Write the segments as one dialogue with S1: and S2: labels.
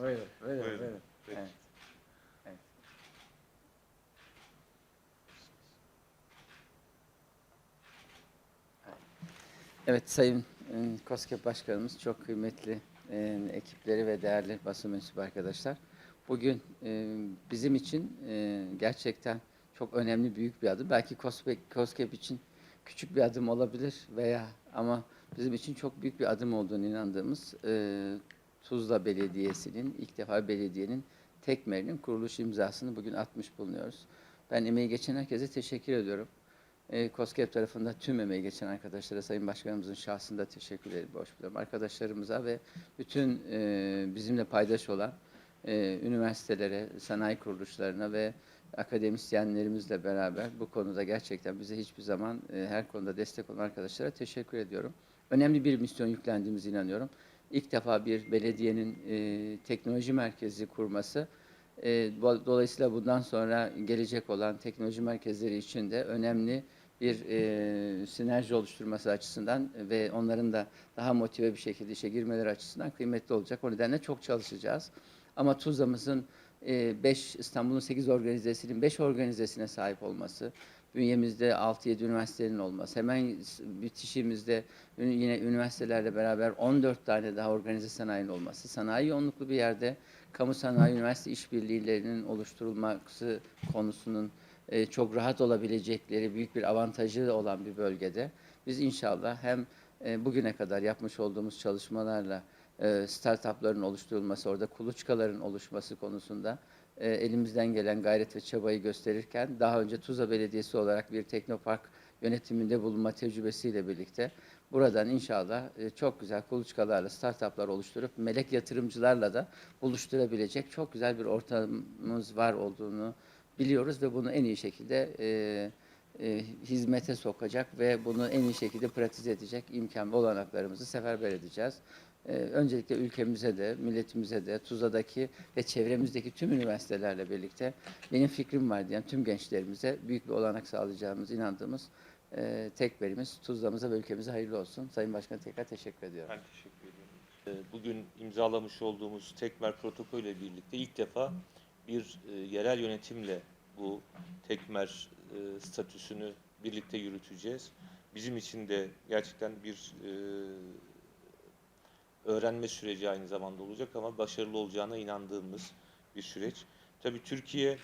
S1: Buyurun, buyurun,
S2: Buyurun.
S1: buyurun.
S2: Peki.
S1: Evet. Evet. Evet Sayın KOSGEB Başkanımız, çok kıymetli e, ekipleri ve değerli basın mensubu arkadaşlar. Bugün e, bizim için e, gerçekten çok önemli büyük bir adım. Belki KOSGEB, KOSGEB için küçük bir adım olabilir veya ama bizim için çok büyük bir adım olduğunu inandığımız e, Tuzla Belediyesi'nin ilk defa belediyenin Tekmer'in kuruluş imzasını bugün atmış bulunuyoruz. Ben emeği geçen herkese teşekkür ediyorum. E, KOSGEB tarafında tüm emeği geçen arkadaşlara, Sayın Başkanımızın şahsında teşekkür ederim. Boş buluyorum. Arkadaşlarımıza ve bütün e, bizimle paydaş olan e, üniversitelere, sanayi kuruluşlarına ve akademisyenlerimizle beraber bu konuda gerçekten bize hiçbir zaman e, her konuda destek olan arkadaşlara teşekkür ediyorum. Önemli bir misyon yüklendiğimize inanıyorum. İlk defa bir belediyenin e, teknoloji merkezi kurması, e, do- dolayısıyla bundan sonra gelecek olan teknoloji merkezleri için de önemli bir e, sinerji oluşturması açısından ve onların da daha motive bir şekilde işe girmeleri açısından kıymetli olacak. O nedenle çok çalışacağız. Ama Tuzla'mızın 5 İstanbul'un 8 organizesinin 5 organizesine sahip olması, bünyemizde 6-7 üniversitenin olması, hemen bitişimizde yine üniversitelerle beraber 14 tane daha organize sanayinin olması, sanayi yoğunluklu bir yerde kamu sanayi üniversite işbirliğilerinin oluşturulması konusunun e, çok rahat olabilecekleri büyük bir avantajı olan bir bölgede biz inşallah hem e, bugüne kadar yapmış olduğumuz çalışmalarla e, startupların oluşturulması, orada kuluçkaların oluşması konusunda e, elimizden gelen gayret ve çabayı gösterirken daha önce Tuzla Belediyesi olarak bir teknopark yönetiminde bulunma tecrübesiyle birlikte buradan inşallah e, çok güzel kuluçkalarla startuplar oluşturup melek yatırımcılarla da buluşturabilecek çok güzel bir ortamımız var olduğunu biliyoruz ve bunu en iyi şekilde e, e, hizmete sokacak ve bunu en iyi şekilde pratize edecek imkan ve olanaklarımızı seferber edeceğiz. Ee, öncelikle ülkemize de, milletimize de, Tuzla'daki ve çevremizdeki tüm üniversitelerle birlikte benim fikrim var diyen tüm gençlerimize büyük bir olanak sağlayacağımız inandığımız e, tek Tuzla'mıza ve ülkemize hayırlı olsun. Sayın Başkan tekrar teşekkür ediyorum.
S2: Ben teşekkür ediyorum. Ee, Bugün imzalamış olduğumuz Tekmer protokolü ile birlikte ilk defa bir e, yerel yönetimle bu Tekmer e, statüsünü birlikte yürüteceğiz. Bizim için de gerçekten bir e, öğrenme süreci aynı zamanda olacak ama başarılı olacağına inandığımız bir süreç. Tabii Türkiye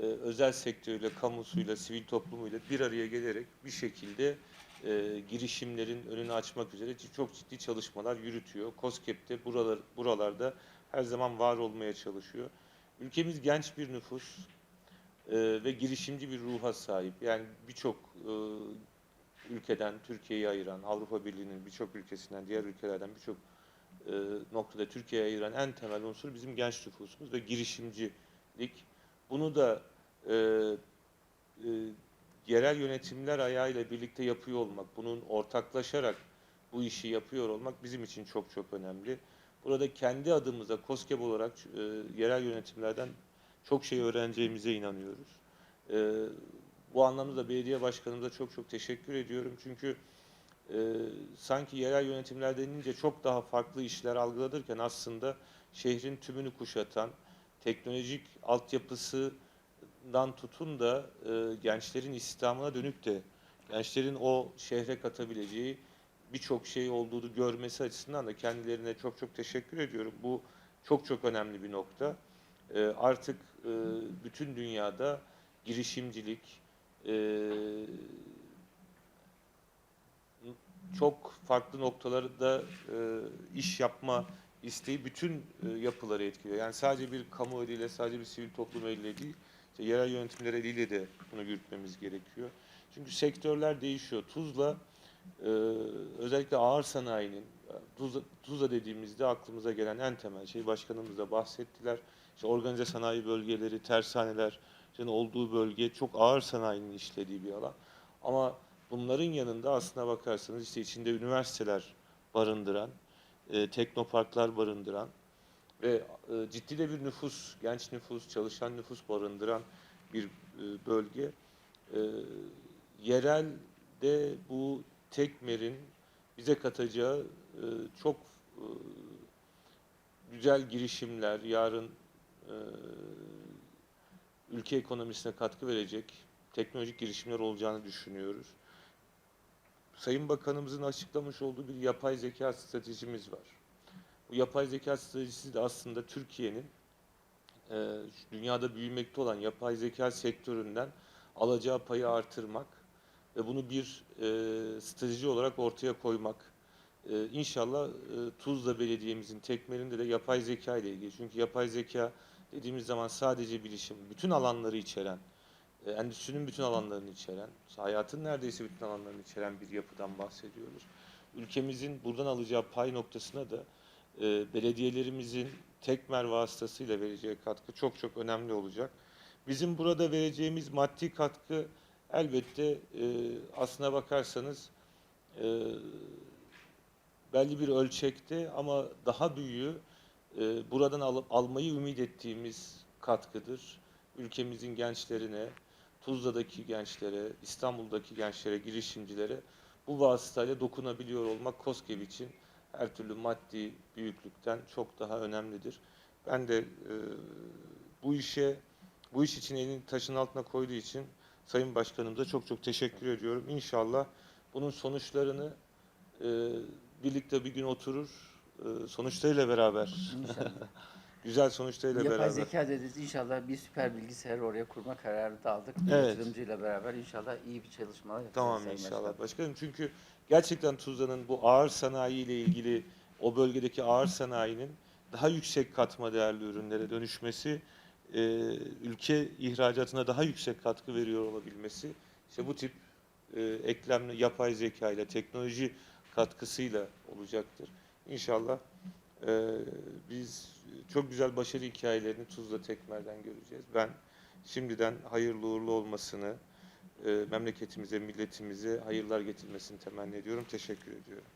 S2: e, özel sektörüyle, kamusuyla, sivil toplumuyla bir araya gelerek bir şekilde e, girişimlerin önünü açmak üzere çok ciddi çalışmalar yürütüyor. COSGAP'te buralar, buralarda her zaman var olmaya çalışıyor. Ülkemiz genç bir nüfus e, ve girişimci bir ruha sahip. Yani birçok ülkeden Türkiye'yi ayıran, Avrupa Birliği'nin birçok ülkesinden, diğer ülkelerden birçok e, noktada Türkiye'ye ayıran en temel unsur bizim genç nüfusumuz ve girişimcilik. Bunu da e, e, yerel yönetimler ayağıyla birlikte yapıyor olmak, bunun ortaklaşarak bu işi yapıyor olmak bizim için çok çok önemli. Burada kendi adımıza KOSGEB olarak e, yerel yönetimlerden çok şey öğreneceğimize inanıyoruz. E, bu anlamda da belediye başkanımıza çok çok teşekkür ediyorum. Çünkü e, sanki yerel yönetimler denince çok daha farklı işler algılanırken aslında şehrin tümünü kuşatan, teknolojik altyapısından tutun da e, gençlerin istihdamına dönük de gençlerin o şehre katabileceği birçok şey olduğunu görmesi açısından da kendilerine çok çok teşekkür ediyorum. Bu çok çok önemli bir nokta. E, artık e, bütün dünyada girişimcilik, e, çok farklı noktalarda e, iş yapma isteği bütün e, yapıları etkiliyor. Yani sadece bir kamu eliyle, sadece bir sivil toplum eliyle değil, işte yerel yönetimler eliyle de bunu yürütmemiz gerekiyor. Çünkü sektörler değişiyor. Tuzla e, özellikle ağır sanayinin, Tuzla, Tuzla dediğimizde aklımıza gelen en temel şey başkanımız da bahsettiler. İşte organize sanayi bölgeleri, tersaneler, işte olduğu bölge çok ağır sanayinin işlediği bir alan. Ama bunların yanında aslına bakarsanız işte içinde üniversiteler barındıran, e, teknoparklar barındıran ve e, ciddi de bir nüfus, genç nüfus, çalışan nüfus barındıran bir e, bölge. E, yerelde bu tekmerin bize katacağı e, çok e, güzel girişimler, yarın e, ülke ekonomisine katkı verecek teknolojik girişimler olacağını düşünüyoruz. Sayın Bakanımızın açıklamış olduğu bir yapay zeka stratejimiz var. Bu yapay zeka stratejisi de aslında Türkiye'nin e, dünyada büyümekte olan yapay zeka sektöründen alacağı payı artırmak ve bunu bir e, strateji olarak ortaya koymak. E, inşallah e, Tuzla Belediye'mizin tekmelinde de yapay zeka ile ilgili. Çünkü yapay zeka dediğimiz zaman sadece bilişim, bütün alanları içeren, endüstrinin bütün alanlarını içeren, hayatın neredeyse bütün alanlarını içeren bir yapıdan bahsediyoruz. Ülkemizin buradan alacağı pay noktasına da e, belediyelerimizin tekmer vasıtasıyla vereceği katkı çok çok önemli olacak. Bizim burada vereceğimiz maddi katkı elbette e, aslına bakarsanız e, belli bir ölçekte ama daha büyüğü e, buradan alıp almayı ümit ettiğimiz katkıdır. Ülkemizin gençlerine, Tuzla'daki gençlere, İstanbul'daki gençlere, girişimcilere bu vasıtayla dokunabiliyor olmak KOSGEB için her türlü maddi büyüklükten çok daha önemlidir. Ben de e, bu işe, bu iş için elini taşın altına koyduğu için Sayın Başkanımıza çok çok teşekkür ediyorum. İnşallah bunun sonuçlarını e, birlikte bir gün oturur, e, sonuçlarıyla beraber. güzel sonuçlarıyla
S1: Yapay
S2: beraber.
S1: zeka dediniz. İnşallah bir süper bilgisayar oraya kurma kararı da aldık.
S2: Evet.
S1: yatırımcıyla beraber inşallah iyi bir çalışmalar yapacağız.
S2: Tamam
S1: Sayın
S2: inşallah
S1: Başkanım.
S2: başkanım. Çünkü gerçekten Tuzla'nın bu ağır sanayi ile ilgili o bölgedeki ağır sanayinin daha yüksek katma değerli ürünlere dönüşmesi, e, ülke ihracatına daha yüksek katkı veriyor olabilmesi, işte bu tip e, eklemli yapay zeka ile teknoloji katkısıyla olacaktır. İnşallah e, biz çok güzel başarı hikayelerini Tuzla Tekmer'den göreceğiz. Ben şimdiden hayırlı uğurlu olmasını, e, memleketimize, milletimize hayırlar getirmesini temenni ediyorum. Teşekkür ediyorum.